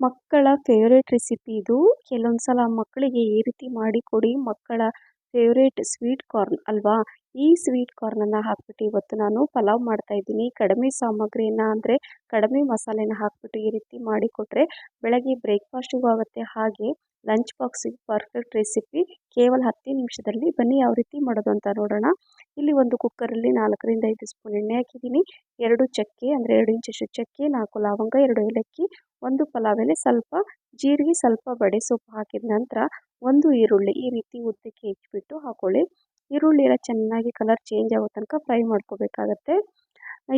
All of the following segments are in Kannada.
ಮಕ್ಕಳ ಫೇವ್ರೇಟ್ ರೆಸಿಪಿ ಇದು. ಕೆಲವೊಂದು ಸಲ ಮಕ್ಕಳಿಗೆ ಈ ರೀತಿ ಮಾಡಿಕೊಡಿ ಮಕ್ಕಳ ಫೇವ್ರೇಟ್ ಸ್ವೀಟ್ ಕಾರ್ನ್ ಅಲ್ವಾ? ಈ ಸ್ವೀಟ್ ಕಾರ್ನನ್ನು ಹಾಕ್ಬಿಟ್ಟು ಇವತ್ತು ನಾನು ಪಲಾವ್ ಮಾಡ್ತಾ ಇದ್ದೀನಿ. ಕಡಿಮೆ ಸಾಮಗ್ರಿಯನ್ನು ಅಂದರೆ ಕಡಿಮೆ ಮಸಾಲೆನ ಹಾಕ್ಬಿಟ್ಟು ಈ ರೀತಿ ಮಾಡಿಕೊಟ್ರೆ ಬೆಳಗ್ಗೆ ಬ್ರೇಕ್ಫಾಸ್ಟಿಗೂ ಆಗುತ್ತೆ. ಹಾಗೆ ಲಂಚ್ ಬಾಕ್ಸಿಗೆ ಪರ್ಫೆಕ್ಟ್ ರೆಸಿಪಿ ಕೇವಲ ಹತ್ತೇ ನಿಮಿಷದಲ್ಲಿ ಬನ್ನಿ. ಯಾವ ರೀತಿ ಮಾಡೋದು ಅಂತ ನೋಡೋಣ. ಇಲ್ಲಿ ಒಂದು ಕುಕ್ಕರಲ್ಲಿ ನಾಲ್ಕರಿಂದ ಐದು ಸ್ಪೂನ್ ಎಣ್ಣೆ ಹಾಕಿದ್ದೀನಿ. ಎರಡು ಚಕ್ಕೆ, ಅಂದರೆ ಎರಡು ಇಂಚಷ್ಟು ಚಕ್ಕೆ, ನಾಲ್ಕು ಲವಂಗ, ಎರಡು ಏಲಕ್ಕಿ, ಒಂದು ಪಲಾವ್ ಎಲೆ ಸ್ವಲ್ಪ ಜೀರಿಗೆ, ಸ್ವಲ್ಪ ಬಡೆ ಸೊಪ್ಪು ಹಾಕಿದ ನಂತರ ಒಂದು ಈರುಳ್ಳಿ ಈ ರೀತಿ ಉದ್ದಕ್ಕೆ ಹೆಚ್ಚಿಬಿಟ್ಟು ಹಾಕೊಳ್ಳಿ. ಈರುಳ್ಳಿ ಎಲ್ಲ ಚೆನ್ನಾಗಿ ಕಲರ್ ಚೇಂಜ್ ಆಗೋ ತನಕ ಫ್ರೈ ಮಾಡ್ಕೋಬೇಕಾಗತ್ತೆ.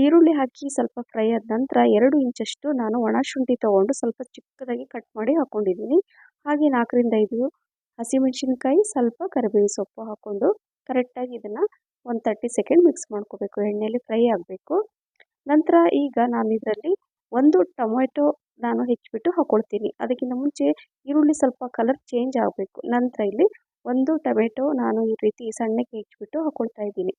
ಈರುಳ್ಳಿ ಹಾಕಿ ಸ್ವಲ್ಪ ಫ್ರೈ ಆದ ನಂತರ ಎರಡು ಇಂಚಷ್ಟು ನಾನು ಒಣ ಶುಂಠಿ ತೊಗೊಂಡು ಸ್ವಲ್ಪ ಚಿಕ್ಕದಾಗಿ ಕಟ್ ಮಾಡಿ ಹಾಕ್ಕೊಂಡಿದ್ದೀನಿ ಹಾಗೆ ನಾಲ್ಕರಿಂದ ಐದು ಹಸಿಮೆಣಸಿನ್ಕಾಯಿ, ಸ್ವಲ್ಪ ಕರಿಬೇವು ಸೊಪ್ಪು ಹಾಕ್ಕೊಂಡು ಕರೆಕ್ಟಾಗಿ ಇದನ್ನು ಒಂದು ತರ್ಟಿ ಸೆಕೆಂಡ್ ಮಿಕ್ಸ್ ಮಾಡ್ಕೋಬೇಕು ಎಣ್ಣೆಯಲ್ಲಿ ಫ್ರೈ ಆಗಬೇಕು. ನಂತರ ಈಗ ನಾನು ಇದರಲ್ಲಿ ಒಂದು ಟೊಮೆಟೊ ನಾನು ಹೆಚ್ಚಿಬಿಟ್ಟು ಹಾಕ್ಕೊಳ್ತೀನಿ ಅದಕ್ಕಿಂತ ಮುಂಚೆ ಈರುಳ್ಳಿ ಸ್ವಲ್ಪ ಕಲರ್ ಚೇಂಜ್ ಆಗಬೇಕು. ನಂತರ ಇಲ್ಲಿ ಒಂದು ಟೊಮೆಟೊ ನಾನು ಈ ರೀತಿ ಸಣ್ಣಕ್ಕೆ ಹೆಚ್ಚಿಬಿಟ್ಟು ಹಾಕ್ಕೊಳ್ತಾ ಇದ್ದೀನಿ.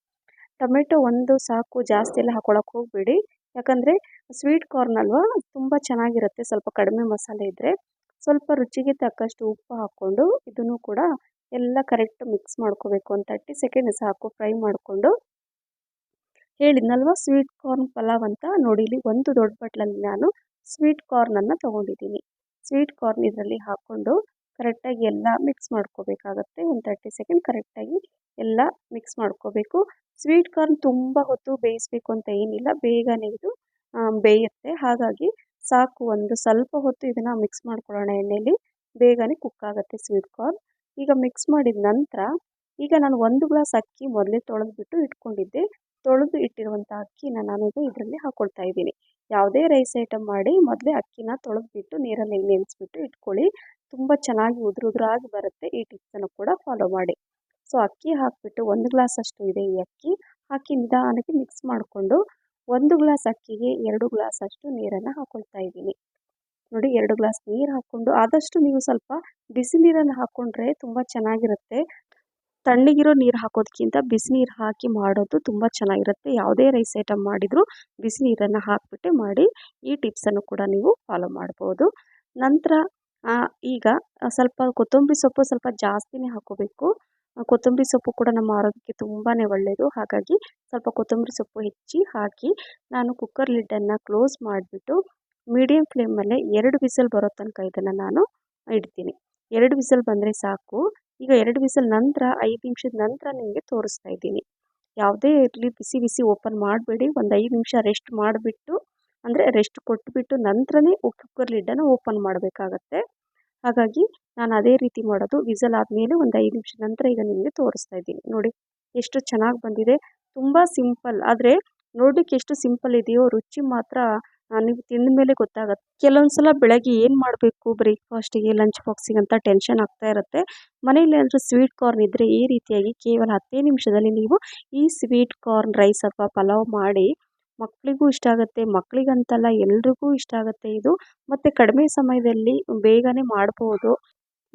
ಟೊಮೆಟೊ ಒಂದು ಸಾಕು ಜಾಸ್ತಿ ಎಲ್ಲ ಹಾಕ್ಕೊಳಕ್ಕೆ ಹೋಗಬೇಡಿ. ಯಾಕಂದರೆ ಸ್ವೀಟ್ ಕಾರ್ನ್ ಅಲ್ವಾ, ತುಂಬ ಚೆನ್ನಾಗಿರುತ್ತೆ. ಸ್ವಲ್ಪ ಕಡಿಮೆ ಮಸಾಲೆ ಇದ್ದರೆ ಸ್ವಲ್ಪ ರುಚಿಗೆ ತಕ್ಕಷ್ಟು ಉಪ್ಪು ಹಾಕ್ಕೊಂಡು ಇದನ್ನು ಕೂಡ ಎಲ್ಲ ಕರೆಕ್ಟ್ ಮಿಕ್ಸ್ ಮಾಡ್ಕೋಬೇಕು ಒಂದು ತರ್ಟಿ ಸೆಕೆಂಡ್ ಸಾಕು ಫ್ರೈ ಮಾಡಿಕೊಂಡು ಹೇಳಿದ್ನಲ್ವ? ಸ್ವೀಟ್ ಕಾರ್ನ್ ಪಲಾವ್ ಅಂತ ನೋಡಿ, ಇಲ್ಲಿ ಒಂದು ದೊಡ್ಡ ಬಟ್ಲಲ್ಲಿ ನಾನು ಸ್ವೀಟ್ ಕಾರ್ನನ್ನು ತೊಗೊಂಡಿದ್ದೀನಿ. ಸ್ವೀಟ್ ಕಾರ್ನ್ ಇದರಲ್ಲಿ ಹಾಕ್ಕೊಂಡು ಕರೆಕ್ಟಾಗಿ ಎಲ್ಲ ಮಿಕ್ಸ್ ಮಾಡ್ಕೋಬೇಕಾಗತ್ತೆ ಒಂದು ತರ್ಟಿ ಸೆಕೆಂಡ್ ಕರೆಕ್ಟಾಗಿ ಎಲ್ಲ ಮಿಕ್ಸ್ ಮಾಡ್ಕೋಬೇಕು. ಸ್ವೀಟ್ ಕಾರ್ನ್ ತುಂಬ ಹೊತ್ತು ಬೇಯಿಸ್ಬೇಕು ಅಂತ ಏನಿಲ್ಲ, ಬೇಗನೆ ಇದು ಬೇಯುತ್ತೆ. ಹಾಗಾಗಿ ಸಾಕು, ಒಂದು ಸ್ವಲ್ಪ ಹೊತ್ತು ಇದನ್ನು ಮಿಕ್ಸ್ ಮಾಡ್ಕೊಳ್ಳೋಣ ಎಣ್ಣೆಯಲ್ಲಿ ಬೇಗನೆ ಕುಕ್ ಆಗುತ್ತೆ ಸ್ವೀಟ್ ಕಾರ್ನ್ ಈಗ ಮಿಕ್ಸ್ ಮಾಡಿದ ನಂತರ ಈಗ ನಾನು ಒಂದು ಗ್ಲಾಸ್ ಅಕ್ಕಿ ಮೊದಲೇ ತೊಳೆದ್ಬಿಟ್ಟು ಇಟ್ಕೊಂಡಿದ್ದೆ. ತೊಳೆದು ಇಟ್ಟಿರುವಂಥ ಅಕ್ಕಿನ ನಾನೀಗ ಇದರಲ್ಲಿ ಹಾಕ್ಕೊಳ್ತಾ ಇದ್ದೀನಿ. ಯಾವುದೇ ರೈಸ್ ಐಟಮ್ ಮಾಡಿ ಮೊದಲೇ ಅಕ್ಕಿನ ತೊಳೆದ್ಬಿಟ್ಟು ನೀರಲ್ಲಿ ನೆನೆಸ್ಬಿಟ್ಟು ಇಟ್ಕೊಳ್ಳಿ. ತುಂಬ ಚೆನ್ನಾಗಿ ಉದುರು ಉದುರಾಗಿ ಬರುತ್ತೆ. ಈ ಟಿಪ್ಸನ್ನು ಕೂಡ ಫಾಲೋ ಮಾಡಿ. ಸೊ ಅಕ್ಕಿ ಹಾಕಿಬಿಟ್ಟು ಒಂದು ಗ್ಲಾಸ್ ಅಷ್ಟು ಇದೆ ಈ ಅಕ್ಕಿ. ಹಾಕಿ ನಿಧಾನಕ್ಕೆ ಮಿಕ್ಸ್ ಮಾಡಿಕೊಂಡು ಒಂದು ಗ್ಲಾಸ್ ಅಕ್ಕಿಗೆ ಎರಡು ಗ್ಲಾಸ್ ಅಷ್ಟು ನೀರನ್ನು ಹಾಕ್ಕೊಳ್ತಾ ಇದ್ದೀನಿ. ನೋಡಿ ಎರಡು ಗ್ಲಾಸ್ ನೀರು ಹಾಕ್ಕೊಂಡು ಆದಷ್ಟು ನೀವು ಸ್ವಲ್ಪ ಬಿಸಿ ನೀರನ್ನು ಹಾಕ್ಕೊಂಡ್ರೆ ತುಂಬ ಚೆನ್ನಾಗಿರುತ್ತೆ. ತಣ್ಣಗಿರೋ ನೀರು ಹಾಕೋದಕ್ಕಿಂತ ಬಿಸಿ ನೀರು ಹಾಕಿ ಮಾಡೋದು ತುಂಬ ಚೆನ್ನಾಗಿರುತ್ತೆ. ಯಾವುದೇ ರೈಸ್ ಐಟಮ್ ಮಾಡಿದರೂ ಬಿಸಿ ನೀರನ್ನು ಹಾಕಿಬಿಟ್ಟೆ ಮಾಡಿ ಈ ಟಿಪ್ಸನ್ನು ಕೂಡ ನೀವು ಫಾಲೋ ಮಾಡ್ಬೋದು. ನಂತರ ಈಗ ಸ್ವಲ್ಪ ಕೊತ್ತಂಬರಿ ಸೊಪ್ಪು ಸ್ವಲ್ಪ ಜಾಸ್ತಿನೇ ಹಾಕೋಬೇಕು. ಕೊತ್ತಂಬರಿ ಸೊಪ್ಪು ಕೂಡ ನಮ್ಮ ಆರೋಗ್ಯಕ್ಕೆ ತುಂಬಾ ಒಳ್ಳೆಯದು ಹಾಗಾಗಿ ಸ್ವಲ್ಪ ಕೊತ್ತಂಬರಿ ಸೊಪ್ಪು ಹೆಚ್ಚಿ ಹಾಕಿ ನಾನು ಕುಕ್ಕರ್ ಲಿಡ್ಡನ್ನು ಕ್ಲೋಸ್ ಮಾಡಿಬಿಟ್ಟು ಮೀಡಿಯಮ್ ಫ್ಲೇಮಲ್ಲಿ ಎರಡು ವಿಸಲ್ ಬರೋ ತನಕ ಇದನ್ನು ನಾನು ಇಡ್ತೀನಿ. ಎರಡು ವಿಸಲ್ ಬಂದರೆ ಸಾಕು. ಈಗ ಎರಡು ವಿಸಲ್ ನಂತರ, ಐದು ನಿಮಿಷದ ನಂತರ ನಿಮಗೆ ತೋರಿಸ್ತಾ ಇದ್ದೀನಿ. ಯಾವುದೇ ಇರಲಿ, ಬಿಸಿ ಬಿಸಿ ಓಪನ್ ಮಾಡಬೇಡಿ. ಒಂದು ಐದು ನಿಮಿಷ ರೆಸ್ಟ್ ಮಾಡಿಬಿಟ್ಟು, ಅಂದರೆ ರೆಸ್ಟ್ ಕೊಟ್ಟುಬಿಟ್ಟು ನಂತರನೇ ಕುಕ್ಕರ್ ಲಿಡ್ಡನ್ನು ಓಪನ್ ಮಾಡಬೇಕಾಗತ್ತೆ. ಹಾಗಾಗಿ ನಾನು ಅದೇ ರೀತಿ ಮಾಡೋದು. ವಿಸಲ್ ಆದಮೇಲೆ ಒಂದು ಐದು ನಿಮಿಷ ನಂತರ ಈಗ ನಿಮಗೆ ತೋರಿಸ್ತಾ ಇದ್ದೀನಿ. ನೋಡಿ, ಎಷ್ಟು ಚೆನ್ನಾಗಿ ಬಂದಿದೆ. ತುಂಬ ಸಿಂಪಲ್ ಆದರೆ ನೋಡಲಿಕ್ಕೆ ಎಷ್ಟು ಸಿಂಪಲ್ ಇದೆಯೋ, ರುಚಿ ಮಾತ್ರ ನೀವು ತಿಂದ ಮೇಲೆ ಗೊತ್ತಾಗುತ್ತೆ. ಕೆಲವೊಂದು ಸಲ ಬೆಳಗ್ಗೆ ಏನು ಮಾಡಬೇಕು? ಬ್ರೇಕ್ಫಾಸ್ಟಿಗೆ ಲಂಚ್ ಬಾಕ್ಸಿಗೆ ಅಂತ ಟೆನ್ಷನ್ ಆಗ್ತಾ ಇರುತ್ತೆ. ಮನೇಲಿ ಏನಾದರೂ ಸ್ವೀಟ್ ಕಾರ್ನ್ ಇದ್ದರೆ ಈ ರೀತಿಯಾಗಿ ಕೇವಲ ಹತ್ತೇ ನಿಮಿಷದಲ್ಲಿ ನೀವು ಈ ಸ್ವೀಟ್ ಕಾರ್ನ್ ರೈಸ್ ಅಥವಾ ಪಲಾವ್ ಮಾಡಿ ಮಕ್ಕಳಿಗೂ ಇಷ್ಟ ಆಗುತ್ತೆ. ಮಕ್ಕಳಿಗಂತಲ್ಲ ಎಲ್ರಿಗೂ ಇಷ್ಟ ಆಗುತ್ತೆ ಇದು. ಮತ್ತು ಕಡಿಮೆ ಸಮಯದಲ್ಲಿ ಬೇಗನೆ ಮಾಡ್ಬೋದು.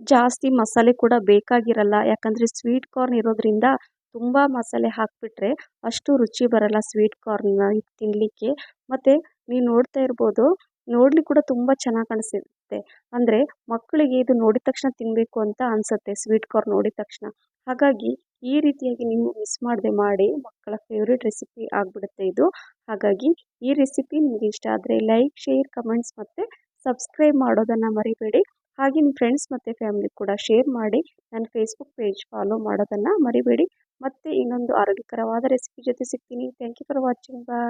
ಜಾಸ್ತಿ ಮಸಾಲೆ ಕೂಡ ಬೇಕಾಗಿರಲ್ಲ. ಯಾಕಂದರೆ ಸ್ವೀಟ್ ಕಾರ್ನ್ ಇರೋದ್ರಿಂದ ತುಂಬ ಮಸಾಲೆ ಹಾಕಿಬಿಟ್ರೆ ಅಷ್ಟು ರುಚಿ ಬರಲ್ಲ ಸ್ವೀಟ್ ಕಾರ್ನ ತಿನ್ನಲಿಕ್ಕೆ ಮತ್ತು ನೀವು ನೋಡ್ತಾ ಇರ್ಬೋದು ನೋಡ್ಲಿಕ್ಕೆ ಕೂಡ ತುಂಬ ಚೆನ್ನಾಗಿ ಕಾಣಿಸುತ್ತೆ. ಅಂದರೆ ಮಕ್ಕಳಿಗೆ ಇದು ನೋಡಿದ ತಕ್ಷಣ ತಿನ್ನಬೇಕು ಅಂತ ಅನಿಸುತ್ತೆ ಸ್ವೀಟ್ ಕಾರ್ನ್ ನೋಡಿದ ತಕ್ಷಣ. ಹಾಗಾಗಿ ಈ ರೀತಿಯಾಗಿ ನೀವು ಮಿಸ್ ಮಾಡದೆ ಮಾಡಿ ಮಕ್ಕಳ ಫೇವ್ರೇಟ್ ರೆಸಿಪಿ ಆಗಿಬಿಡುತ್ತೆ ಇದು. ಹಾಗಾಗಿ ಈ ರೆಸಿಪಿ ನಿಮಗೆ ಇಷ್ಟ ಆದರೆ ಲೈಕ್ ಶೇರ್ ಕಮೆಂಟ್ಸ್ ಮತ್ತು ಸಬ್ಸ್ಕ್ರೈಬ್ ಮಾಡೋದನ್ನು ಮರಿಬೇಡಿ. ಹಾಗೆ ನಿಮ್ಮ ಫ್ರೆಂಡ್ಸ್ ಮತ್ತು ಫ್ಯಾಮಿಲಿ ಕೂಡ ಶೇರ್ ಮಾಡಿ ನನ್ನ ಫೇಸ್ಬುಕ್ ಪೇಜ್ ಫಾಲೋ ಮಾಡೋದನ್ನು ಮರಿಬೇಡಿ. ಮತ್ತೆ ಇನ್ನೊಂದು ಆರೋಗ್ಯಕರವಾದ ರೆಸಿಪಿ ಜೊತೆ ಸಿಗ್ತೀನಿ. Thank you for watching bye